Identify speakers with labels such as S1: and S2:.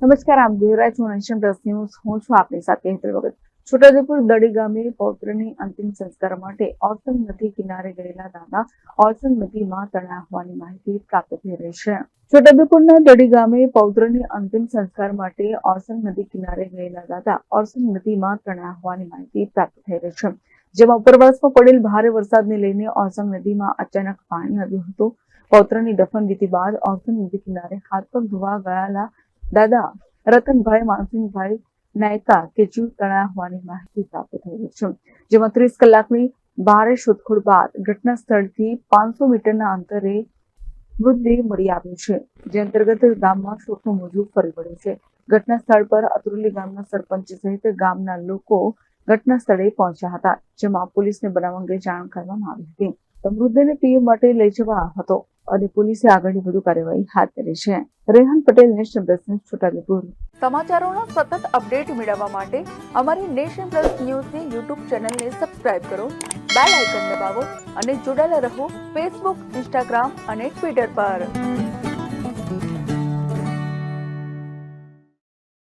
S1: નમસ્કાર આમ દેવરાજ હું નેશન પ્લસ ન્યૂઝ હું છું આપની સાથે હેતલ વખત છોટાઉદેપુર દડી ગામે પૌત્રની અંતિમ સંસ્કાર માટે ઓરસંગ નદી કિનારે ગયેલા દાદા ઓરસંગ નદીમાં તણાયા હોવાની માહિતી પ્રાપ્ત થઈ રહી છે છોટાઉદેપુરના દડી ગામે પૌત્રની અંતિમ સંસ્કાર માટે ઓરસંગ નદી કિનારે ગયેલા દાદા ઓરસંગ નદીમાં તણાયા હોવાની માહિતી પ્રાપ્ત થઈ રહી છે જેમાં ઉપરવાસમાં પડેલ ભારે વરસાદને લઈને ઓરસંગ નદીમાં અચાનક પાણી આવ્યું હતું પૌત્રની દફન વિધિ બાદ ઓરસંગ નદી કિનારે હાથ પગ ધોવા ગયેલા દાદા, રતનભાઈ, માનસિંહભાઈ નાયકા કે જીવ તણાયા હોવાની માહિતી પ્રાપ્ત થઈ છે. જેમાં ત્રીસ કલાકની ભારે શોધખોળ બાદ ઘટના સ્થળથી પાંચસો મીટરના અંતરે મૃતદેહ મળી આવ્યો છે, જે અંતર્ગત ગામમાં શોકનું મોજું ફરી વળ્યું છે. ઘટના સ્થળ પર અતુરલી ગામના સરપંચ સહિત ગામના લોકો ઘટના સ્થળે પહોંચ્યા હતા, જેમાં પોલીસને બનાવ અંગે જાણ કરવામાં આવી હતી. મૃતદેહને પીએમ માટે લઈ જવા હતો. અને પોલીસે આગળની વધુ કાર્યવાહી હાથ ધરી છે. Rehan Patel national plus news, Chhota Udepur. સમાચારોનો સતત અપડેટ મેળવવા માટે અમારી નેશન પ્લસ ન્યૂઝની યુટ્યુબ ચેનલને સબસ્ક્રાઇબ કરો, બેલ આઇકન દબાવો અને જોડાયેલા રહો ફેસબુક, ઇન્સ્ટાગ્રામ અને ટ્વિટર પર.